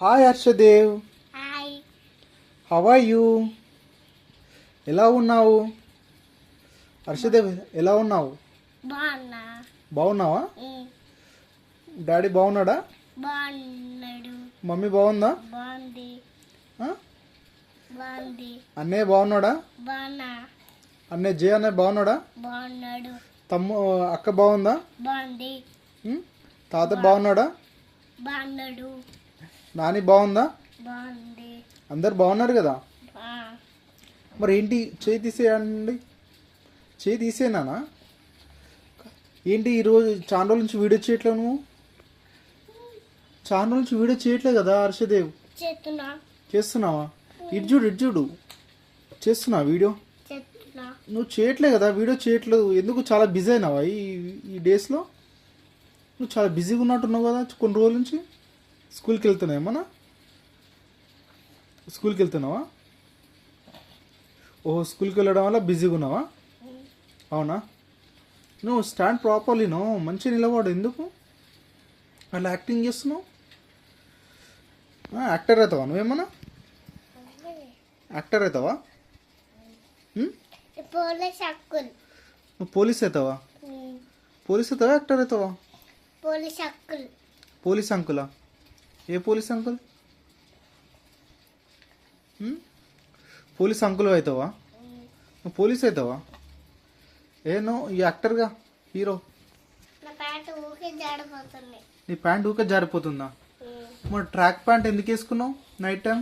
Hi Harshadev. Hi. How are you ఎలా ఉన్నావు? హర్షదేవ్ ఎలా ఉన్నావు? బాగున్నా. బాగున్నావా? డాడీ బాగున్నాడా? మమ్మీ బాగుందా? అన్నయ్య బాగున్నాడా? బాగున్నా. అన్నయ్య జే అన్నయ్య బాగున్నాడా? తమ్ము అక్క బాగుందా? తాత బాగున్నాడా? బాగున్నాడు. నాని బాగుందా? అందరు బాగున్నారు కదా? మరి ఏంటి చేయి తీసేయండి. చేయి తీసేనానా ఏంటి ఈరోజు చాలా రోజుల నుంచి వీడియో చేయట్లేవు నువ్వు? చాలా రోజుల నుంచి వీడియో చేయట్లేదు కదా హర్షదేవ్? చేస్తున్నావా? ఇటు చూడు ఇటు చూడు. చేస్తున్నావా వీడియో? నువ్వు చేయట్లే కదా వీడియో చేయట్లేదు. ఎందుకు చాలా బిజీ అయినావా ఈ ఈ డేస్లో? నువ్వు చాలా బిజీగా ఉన్నట్టున్నావు కదా కొన్ని రోజుల నుంచి? స్కూల్కి వెళ్తున్నావు ఏమన్నా స్కూల్కి వెళ్తున్నావా ఓహో స్కూల్కి వెళ్ళడం వల్ల బిజీగా ఉన్నావా అవునా? నువ్వు స్టాండ్ ప్రాపర్లీ నో మంచిగా నిలబడు ఎందుకు? అలా యాక్టింగ్ చేస్తున్నావు? యాక్టర్ అవుతావా నువ్వేమన్నా యాక్టర్ అవుతావా? నువ్వు పోలీస్ అవుతావా? పోలీస్ అవుతావా యాక్టర్ అవుతావా? పోలీస్ పోలీస్ అంకులా? ఏ పోలీస్ అంకుల్? పోలీస్ అంకుల్ అవుతావా? నువ్వు పోలీస్ అవుతావా? ఏ నో ఈ యాక్టర్గా హీరో. నా ప్యాంట్ ఊకే జారిపోతుందా. మరి ట్రాక్ ప్యాంట్ ఎందుకు వేసుకున్నావు? Night time?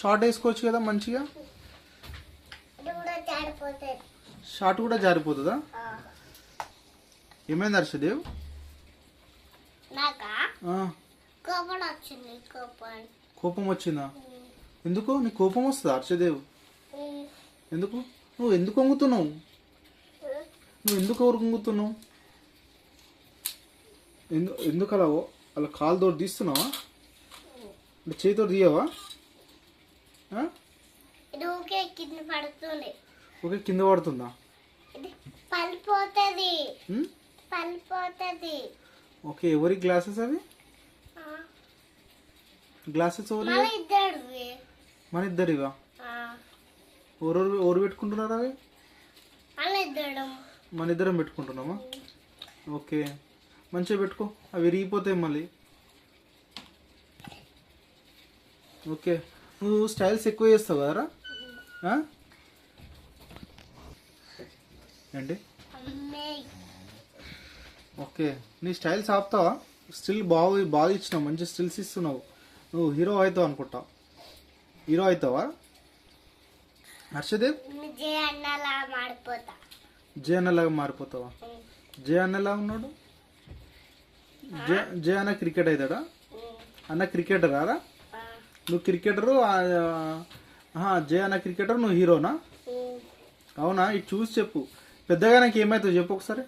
షార్ట్ వేసుకోవచ్చు కదా మంచిగా? షార్ట్ కూడా జారిపోతుందా? ఏమైంది హర్షదేవ్? కోపం వచ్చింది ఎందుకు? నీ కోపం వస్తుందా ఉమ్, ఎందుకు? నువ్వు ఎందుకు వంగుతున్నావు. నువ్వు ఎందుకు ఎవరు వంగుతున్నావు? ఎందు ఎందుకు అలా అలా కాలు తోడు తీస్తున్నావా అంటే చేతితో తీయవా? కింద పడుతుంది. ఓకే కింద పడుతుందా? పలిపోతుంది? పలిపోతుంది ఓకే ఎవరి గ్లాసెస్ అవి? గ్లాసెస్ మన ఇద్దరివా. ఎవరు ఎవరు పెట్టుకుంటున్నారు అవి? మన ఇద్దరం. పెట్టుకుంటున్నామా? ఓకే. మంచిగా పెట్టుకో. అవి విరిగిపోతాయి మళ్ళీ. ఓకే. నువ్వు స్టైల్స్ ఎక్కువ చేస్తావు కదరా? ఏంటి? ఓకే. నీ స్టైల్స్ ఆపుతావా? స్టిల్ బాగా బాగా ఇచ్చినావు. మంచి స్టిల్స్ ఇస్తున్నావు. నువ్వు హీరో అవుతావు అనుకుంటా. హీరో అవుతావా? హర్షదేవ్ జే అన్నలాగా మారిపోతావా? జే అన్నలా ఉన్నాడు? జే జే అన్న క్రికెట్ అవుతాడా? అన్న క్రికెటర్ రా నువ్వు క్రికెటరు జే అన్న క్రికెటర్ నువ్వు హీరోనా? అవునా? ఇది చూసి చెప్పు. పెద్దగా నాకు ఏమవుతావు చెప్పు ఒకసారి.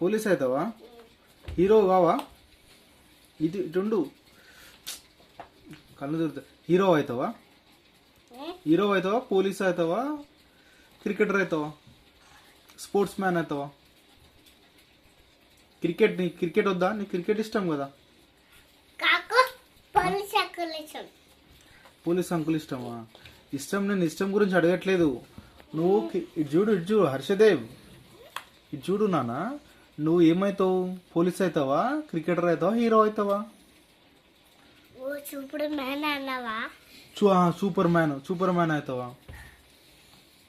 పోలీస్ అవుతావా? హీరో కావా? ఇది ఇటుండు. కళ్ళు తిరుగుతా హీరో అవుతావా? హీరో అవుతావా? పోలీస్ అవుతావా? క్రికెటర్ అవుతావా? స్పోర్ట్స్ మ్యాన్ అవుతావా? క్రికెట్ నీ క్రికెట్ వద్దా? నీ క్రికెట్ ఇష్టం కదా. పోలీస్ అంకుల్ ఇష్టమా? ఇష్టం నేను ఇష్టం గురించి అడగట్లేదు. నువ్వు ఇటు చూడు ఇటు చూడు హర్షదేవ్. ఇటు చూడు నాన్న. నువ్వు ఏమవుతావు పోలీస్ అవుతావా క్రికెటర్ అవుతావా హీరో అవుతావా చూపుడు మ్యాన్ అన్నావా? సూపర్ మ్యాన్ సూపర్ మ్యాన్ అవుతావా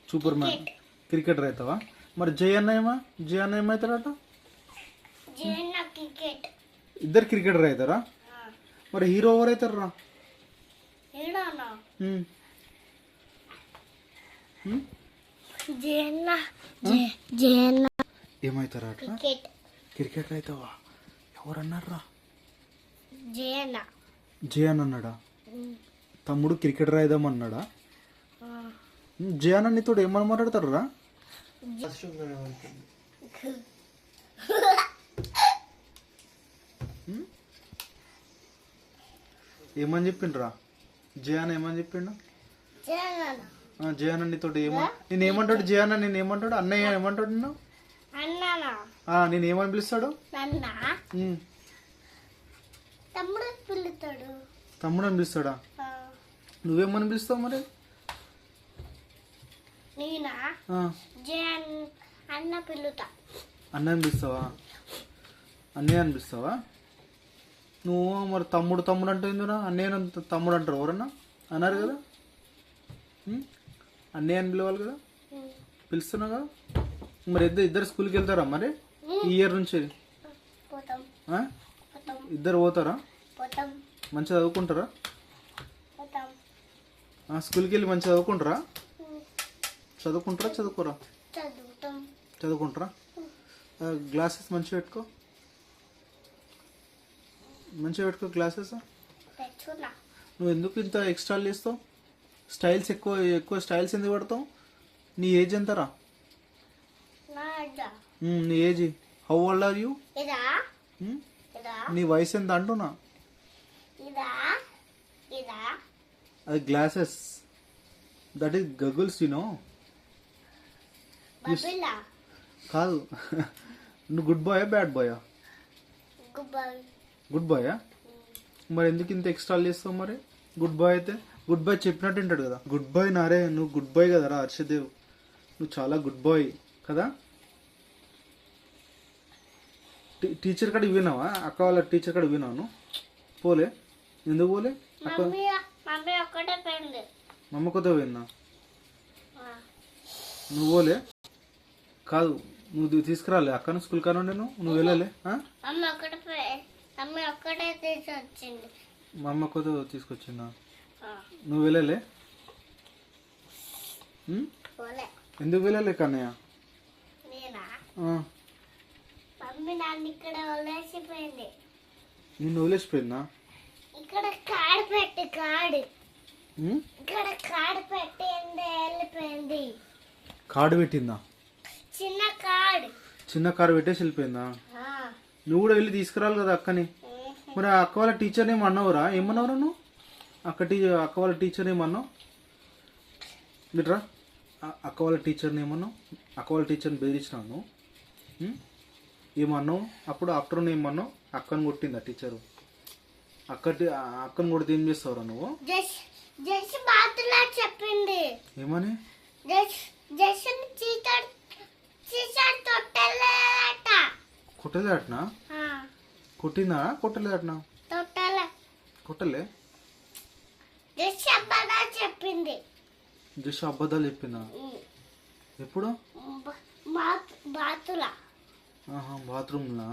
సూపర్ మ్యాన్ క్రికెటర్ అవుతావా మరి జై అన్న ఏమా జై అన్న ఏమవుతాడట ఇద్దరు క్రికెటర్ అవుతారా మరి హీరో ఎవరు అవుతారు రా ఏడానా ఉమ్. ఏమవుతారా అట్లా క్రికెట్. క్రికెటర్ అవుతావా ఎవరన్నారా జేన్న జే అని అన్నాడా తమ్ముడు క్రికెటర్ అయిదామన్నాడా ఉమ్, జే అన్న నీతో ఏమని మాట్లాడతాడు రా ఏమని చెప్పిండ్రా? జే అన్న ఏమని చెప్పిండు? జేన్న ఆ, జే అన్న నీతో ఏమో నేను ఏమంటాడు జే అన్న నేను ఏమంటాడు అన్నయ్య ఏమంటాడు ఆ, నేను ఏమని పిలుస్తాడు? తమ్ముడు అనిపిస్తాడా ఆ, నువ్వేమని పిలుస్తావు మరి? నేనా? అన్- అన్న పిలుతా. అన్న అనిపిస్తావా అన్నయ్య అనిపిస్తావా నువ్వు మరి తమ్ముడు తమ్ముడు అంటే ఏందిరా అన్నయ్య అని తమ్ముడు అంటారు ఎవరన్నా? అన్నారు కదా? అన్నయ్య అని పిలవాలి కదా. పిలుస్తున్నావు కదా? మరి ఇద్దరు ఇద్దరు స్కూల్కి వెళ్తారా మరి? ఈ ఇయర్ నుంచి? ఇద్దరు పోతారా? పోతాం. మంచిగా చదువుకుంటారా? స్కూల్కి వెళ్ళి మంచిగా చదువుకుంటారా. చదువుకుంటారా చదువుకోరా? చదువుకుంటారా? గ్లాసెస్ మంచిగా పెట్టుకో. మంచిగా పెట్టుకో గ్లాసెస్ నువ్వు ఎందుకు ఇంత ఎక్స్ట్రా చేస్తావు? స్టైల్స్ ఎక్కువ ఎక్కువ స్టైల్స్ ఎందుకు పడతావు? నీ ఏజ్ ఎంతరా? నీ age how old are you నీ వయసు ఎంత అంటున్నా? అది glasses that is goggles you know కాదు. నువ్వు గుడ్ బాయా బ్యాడ్ బాయా గుడ్ బాయా మరి ఎందుకు ఇంత ఎక్స్ట్రా చేస్తావు మరి? గుడ్ బాయ్ అయితే? గుడ్ బాయ్ చెప్పినట్టు వింటాడు కదా. గుడ్ బాయ్ నారే నువ్వు గుడ్ బాయ్ కదరా హర్షదేవ్ నువ్వు చాలా గుడ్ బాయ్ కదా టీ- టీచర్ కాడ విన్నావా అక్క వాళ్ళ టీచర్ కాడ విన్నాను పోలే. ఎందుకు పోలే? అక్క మమ్మీ విన్నా నువ్వు పోలే? కాదు నువ్వు తీసుకురాలే. అక్కను స్కూల్ కాను నేను నువ్వు? వెళ్ళలే మా అమ్మ తీసుకొచ్చిందా? నువ్వు వెళ్ళలే? ఎందుకు వెళ్ళలే కన్నయ్య? మమ్మీ నన్ను ఇక్కడ వదిలేసిపోయింది. నిన్ను వదిలేసిపోయిందా? ఇక్కడ కాడు పెట్టి కాడు? ఇక్కడ కాడు పెట్టింది వెళ్ళిపోయింది. కార్డు పెట్టిందా? చిన్న కాడు. చిన్న కారు పెట్టేసి వెళ్ళిపోయిందా? నువ్వు కూడా వెళ్ళి తీసుకురాలి కదా అక్కని. మరి అక్క వాళ్ళ టీచర్ ఏమో అన్నావురా ఏమన్నావురా నువ్వు? అక్క టీ అక్క వాళ్ళ టీచర్ ఏమన్నావు? బిడ్రా అక్క వాళ్ళ టీచర్ని ఏమన్నావు? అక్క వాళ్ళ టీచర్ని బెదిరించినావు నువ్వు? ఏమన్నావు? అప్పుడు ఆఫ్టర్నూన్ ఏమన్నావు? అక్కని కొట్టిందా టీచరు అక్క టీ- ఆ అక్కని కొడితే ఏం చేస్తావురా నువ్వు? బాతులా చెప్పింది. ఏమని? జస్ జస్ చీతాడు చీతాడు తొట్టలేదట. కొట్టలేదట్నా? ఆ, కొట్టిందా? కొట్టలేదట్నా? తొట్టలే. కొట్టలే? జస్ అబ్బదా చెప్పింది. జస్ట్ అబద్ధాలు చెప్పిందా? ఎప్పుడు? బాతులా. బాత్రూమ్లా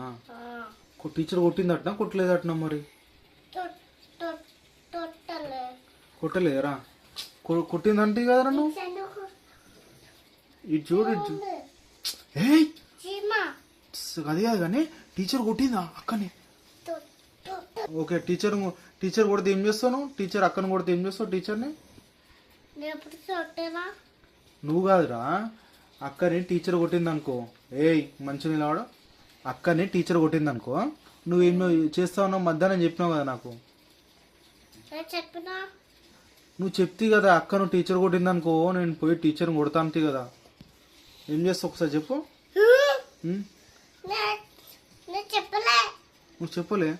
టీచర్ కొట్టిందట్నా? కొట్టలేదట్నా మరి? కొట్టలేదురా కొట్టిందంటే కదరా నువ్వు ఇది చూడు స్ అది కాదు కానీ టీచర్ కొట్టిందా అక్కని? ఓకే టీచర్ టీచర్ కొడితే ఏం చేస్తావు టీచర్ అక్కని కొడితే ఏం చేస్తావు టీచర్ని? నువ్వు కాదురా. అక్కని టీచర్ కొట్టింది అనుకో ఏయ్ మంచి నిలవాడు అక్కని టీచర్ కొట్టింది అనుకో నువ్వేం చేస్తావు మధ్యాహ్నం చెప్పినావు కదా నాకు. నువ్వు చెప్తే కదా అక్కను టీచర్ కొట్టింది అనుకో నేను పోయి టీచర్ని కొడతాంతి కదా. ఏం చేస్తావు ఒకసారి చెప్పు. నువ్వు చెప్పలే.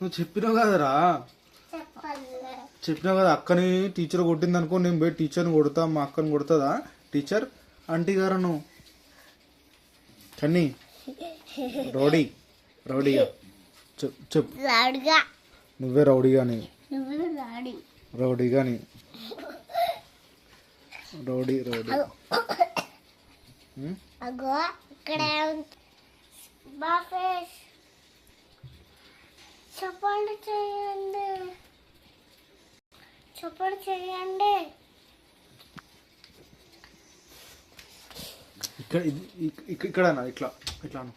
నువ్వు చెప్పినావు కదరా. చెప్పినావు కదా అక్కని టీచర్ కొట్టింది అనుకో నేను పోయి టీచర్ని కొడతా మా అక్కని కొడుతుందా? టీచర్ ఆంటీ గారు నువ్వు కన్నీ రౌడీ రౌడీగా. చెప్. చెప్పు లాడుగా నువ్వే రౌడీగాని. నువ్వు లాడి రౌడీగాని. Rowdy rowdy? అగో. ఇక్కడ బాఫేస్ చెప్పండి చేయండి. చెప్పండి చేయండి. ఇక్కడ ఇక్కడ ఇక్కడ అన్న, ఇట్లా ఇట్లా అను.